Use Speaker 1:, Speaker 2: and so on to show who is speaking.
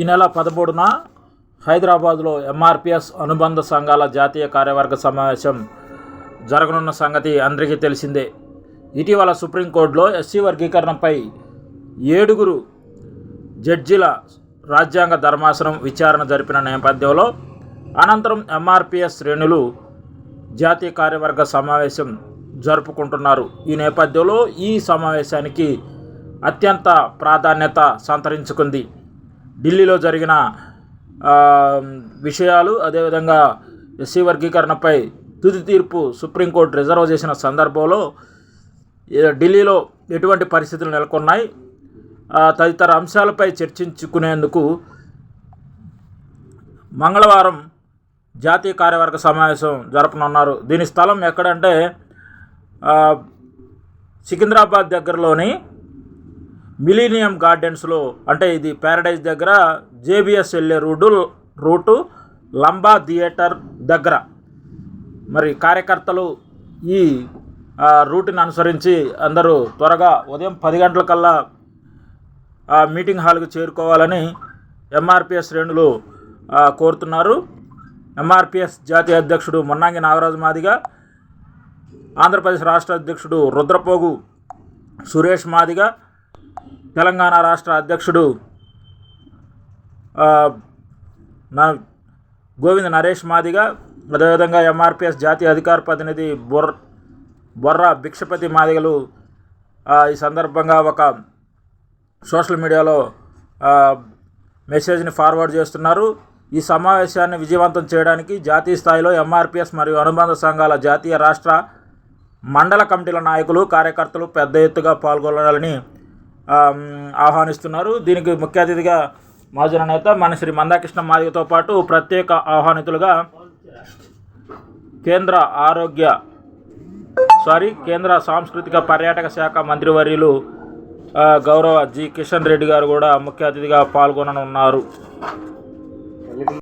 Speaker 1: ఈ నెల పదమూడున హైదరాబాద్లో ఎంఆర్పిఎస్ అనుబంధ సంఘాల జాతీయ కార్యవర్గ సమావేశం జరగనున్న సంగతి అందరికీ తెలిసిందే. ఇటీవల సుప్రీంకోర్టులో ఎస్సీ వర్గీకరణపై ఏడుగురు జడ్జిల రాజ్యాంగ ధర్మాసనం విచారణ జరిపిన నేపథ్యంలో అనంతరం ఎంఆర్పిఎస్ శ్రేణులు జాతీయ కార్యవర్గ సమావేశం జరుపుకుంటున్నారు. ఈ నేపథ్యంలో ఈ సమావేశానికి అత్యంత ప్రాధాన్యత సంతరించుకుంది. ఢిల్లీలో జరిగిన విషయాలు అదేవిధంగా ఎస్సీ వర్గీకరణపై తుది తీర్పు సుప్రీంకోర్టు రిజర్వ్ చేసిన సందర్భంలో ఢిల్లీలో ఎటువంటి పరిస్థితులు నెలకొన్నాయి? తదితర అంశాలపై చర్చించుకునేందుకు మంగళవారం జాతీయ కార్యవర్గ సమావేశం జరపనున్నారు. దీని స్థలం ఎక్కడంటే సికింద్రాబాద్ దగ్గరలోని మిలీనియం గార్డెన్స్లో అంటే ఇది ప్యారడైజ్ దగ్గర జేబిఎస్ వెళ్ళే రూటు రూటు లంబా థియేటర్ దగ్గర. మరి కార్యకర్తలు ఈ రూటుని రూట్ని అనుసరించి అందరూ త్వరగా ఉదయం పది గంటలకల్లా ఆ మీటింగ్ హాల్కి చేరుకోవాలని ఎంఆర్పిఎస్ శ్రేణులు కోరుతున్నారు. ఎంఆర్పిఎస్ జాతీయ అధ్యక్షుడు మొన్నాంగి నాగరాజు మాదిగ ఆంధ్రప్రదేశ్ రాష్ట్ర అధ్యక్షుడు రుద్రపోగు సురేష్ మాదిగ తెలంగాణ రాష్ట్ర అధ్యక్షుడు నా గోవింద్ నరేష్ మాదిగ అదేవిధంగా ఎంఆర్పిఎస్ జాతీయ అధికార ప్రతినిధి బొర్ర బొర్ర భిక్షపతి మాదిగలు ఈ సందర్భంగా ఒక సోషల్ మీడియాలో మెసేజ్ని ఫార్వర్డ్ చేస్తున్నారు. ఈ సమావేశాన్ని విజయవంతం చేయడానికి జాతీయ స్థాయిలో ఎంఆర్పిఎస్ మరియు అనుబంధ సంఘాల జాతీయ రాష్ట్ర మండల కమిటీల నాయకులు కార్యకర్తలు పెద్ద ఎత్తుగా పాల్గొనాలని ఆహ్వానిస్తున్నారు. దీనికి ముఖ్య అతిథిగా మహాజన నేత మన శ్రీ మందాకృష్ణ మాదిగతో పాటు ప్రత్యేక ఆహ్వానితులుగా కేంద్ర ఆరోగ్య సారీ కేంద్ర సాంస్కృతిక పర్యాటక శాఖ మంత్రివర్యులు గౌరవ జి కిషన్ రెడ్డి గారు కూడా ముఖ్య అతిథిగా పాల్గొననున్నారు.